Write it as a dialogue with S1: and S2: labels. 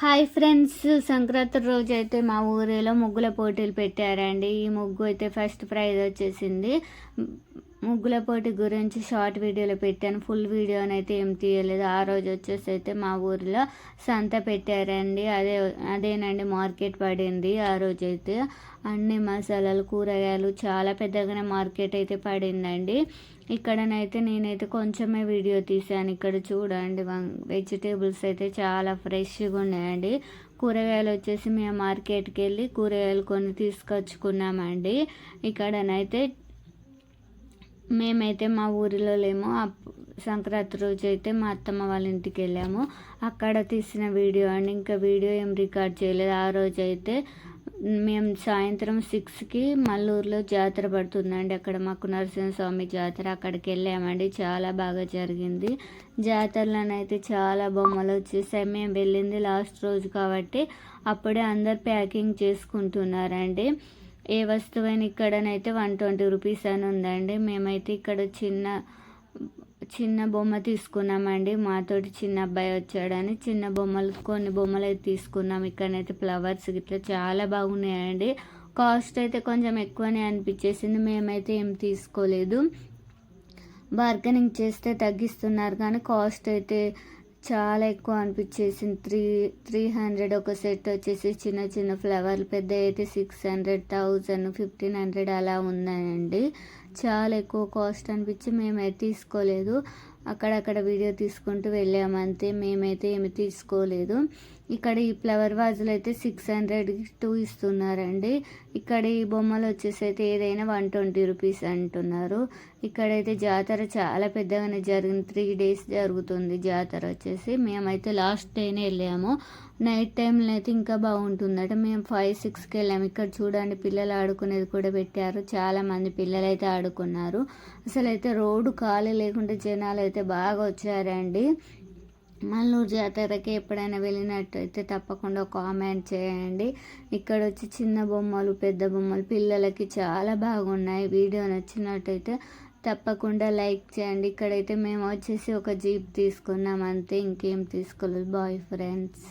S1: Hi friends Sankranti రోజు అయితే మా ఊరిలో ముగ్గుల పోటీలు పెట్టారండి. ఈ ముగ్గు అయితే ఫస్ట్ ప్రైజ్ వచ్చేసింది. ముగ్గుల పోటీ గురించి షార్ట్ వీడియోలో పెట్టాను. ఫుల్ వీడియోని అయితే ఏం తీయలేదు. ఆ రోజు వచ్చేసి అయితే మా ఊరిలో సంత పెట్టారండి. అదే అదేనండి మార్కెట్ పడింది ఆ రోజు అయితే. అన్ని మసాలాలు కూరగాయలు చాలా పెద్దగానే మార్కెట్ అయితే పడిందండి. ఇక్కడనైతే నేనైతే కొంచెమే వీడియో తీసాను ఇక్కడ చూడండి వెజిటేబుల్స్ అయితే చాలా ఫ్రెష్గా ఉన్నాయండి. కూరగాయలు వచ్చేసి మేము మార్కెట్కి వెళ్ళి కూరగాయలు కొని తీసుకొచ్చుకున్నామండి. ఇక్కడనైతే మేమైతే మా ఊరిలో లేము. సంక్రాంతి రోజు అయితే మా అత్తమ్మ వాళ్ళ ఇంటికి వెళ్ళాము. అక్కడ తీసిన వీడియో అండి ఇంకా వీడియో ఏం రికార్డ్ చేయలేదు. ఆ రోజు అయితే మేము సాయంత్రం సిక్స్కి మల్లూరులో జాతర పడుతుందండి. అక్కడ మాకు నరసింహస్వామి జాతర అక్కడికి వెళ్ళామండి. చాలా బాగా జరిగింది. జాతరలోనైతే చాలా బొమ్మలు వచ్చేసాయి. మేము వెళ్ళింది లాస్ట్ రోజు కాబట్టి అప్పుడే అందరు ప్యాకింగ్ చేసుకుంటున్నారండి. ఏ వస్తువైనా ఇక్కడనైతే వన్ ట్వంటీ రూపీస్ అని ఉందండి. మేమైతే ఇక్కడ చిన్న చిన్న బొమ్మ తీసుకున్నామండి. మాతోటి చిన్న అబ్బాయి వచ్చాడని చిన్న బొమ్మలు కొన్ని బొమ్మలు అయితే తీసుకున్నాం. ఇక్కడనైతే ఫ్లవర్స్ ఇట్లా చాలా బాగున్నాయండి. కాస్ట్ అయితే కొంచెం ఎక్కువనే అనిపించేసింది. మేమైతే ఏం తీసుకోలేదు. బార్గెనింగ్ చేస్తే తగ్గిస్తున్నారు కానీ కాస్ట్ అయితే చాలా ఎక్కువ అనిపించేసింది. త్రీ త్రీ హండ్రెడ్ ఒక సెట్ వచ్చేసి చిన్న చిన్న ఫ్లవర్లు పెద్ద అయితే six hundred thousand fifteen hundred అలా ఉన్నాయండి చాలా ఎక్కువ కాస్ట్ అనిపించి మేమైతే తీసుకోలేదు. అక్కడక్కడ వీడియో తీసుకుంటూ వెళ్ళామంతే మేమైతే ఏమి తీసుకోలేదు. ఇక్కడ ఈ ఫ్లవర్ వాజులు అయితే సిక్స్ హండ్రెడ్ టూ ఇస్తున్నారండి. ఇక్కడ ఈ బొమ్మలు వచ్చేసి అయితే ఏదైనా వన్ ట్వంటీ రూపీస్ అంటున్నారు. ఇక్కడైతే జాతర చాలా పెద్దగానే జరిగింది. త్రీ డేస్ జరుగుతుంది జాతర వచ్చేసి. మేమైతే లాస్ట్ డేనే వెళ్ళాము. నైట్ టైంలో అయితే ఇంకా బాగుంటుందట. మేము ఫైవ్ సిక్స్కి వెళ్ళాము. ఇక్కడ చూడండి పిల్లలు ఆడుకునేది కూడా పెట్టారు. చాలామంది పిల్లలు అయితే ఆడుకున్నారు. అసలు అయితే రోడ్డు ఖాళీ లేకుండా జనాలు అయితే బాగా వచ్చారండి. మల్లూరు జాతరకి ఎప్పుడైనా వెళ్ళినట్టయితే తప్పకుండా కామెంట్ చేయండి. ఇక్కడ వచ్చి చిన్న బొమ్మలు పెద్ద బొమ్మలు పిల్లలకి చాలా బాగున్నాయి. వీడియో నచ్చినట్టయితే తప్పకుండా లైక్ చేయండి. ఇక్కడైతే మేము వచ్చేసి ఒక జీప్ తీసుకున్నాం అంతే ఇంకేం తీసుకోలేదు. Bye friends.